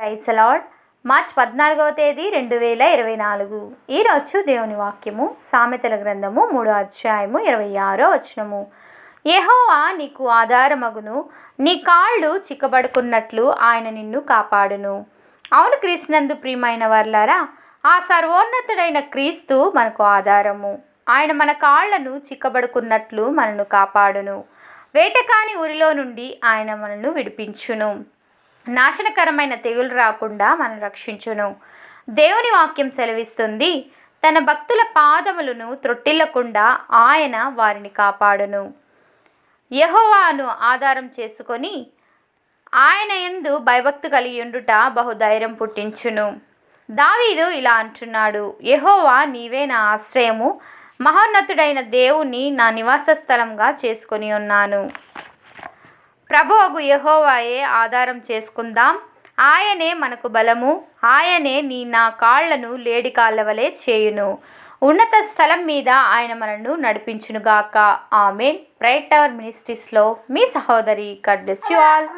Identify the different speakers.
Speaker 1: ప్రైసలాడ్ March పద్నాలుగవ తేదీ రెండు వేల ఇరవై నాలుగు. ఈరోజు దేవుని వాక్యము సామెతల గ్రంథము మూడో అధ్యాయము ఇరవై ఆరో వచనము. యెహోవా నీకు ఆధారమగును. నీ కాళ్ళు చిక్కబడుకున్నట్లు ఆయన నిన్ను కాపాడును. అవును క్రీస్తునందు ప్రియమైన వర్లారా ఆ సర్వోన్నతుడైన క్రీస్తు మనకు ఆధారము. ఆయన మన కాళ్ళను చిక్కబడుకున్నట్లు మనను కాపాడును. వేటకాని ఊరిలో నుండి ఆయన మనను విడిపించును. నాశనకరమైన తెగులు రాకుండా మనం రక్షించును. దేవుని వాక్యం సెలవిస్తుంది తన భక్తుల పాదములను త్రొట్టిల్లకుండా ఆయన వారిని కాపాడును. యహోవాను ఆధారం చేసుకొని ఆయన ఎందు భయభక్తి కలిగి ఉండుట బహుధైర్యం పుట్టించును. దావీదు ఇలా అంటున్నాడు యహోవా నీవే నా ఆశ్రయము. మహోన్నతుడైన దేవుని నా నివాస స్థలంగా చేసుకొని ఉన్నాను. ప్రభువగు యహోవాయే ఆధారం చేసుకుందాం. ఆయనే మనకు బలము. ఆయనే నీ నా కాళ్ళను లేడి కాళ్ళవలే చేయును. ఉన్నత స్థలం మీద ఆయన మనను నడిపించునుగాక. ఆమె ప్రైట్ టవర్ మినిస్ట్రీస్లో మీ సహోదరి కడ్ బ్లెస్ యు ఆల్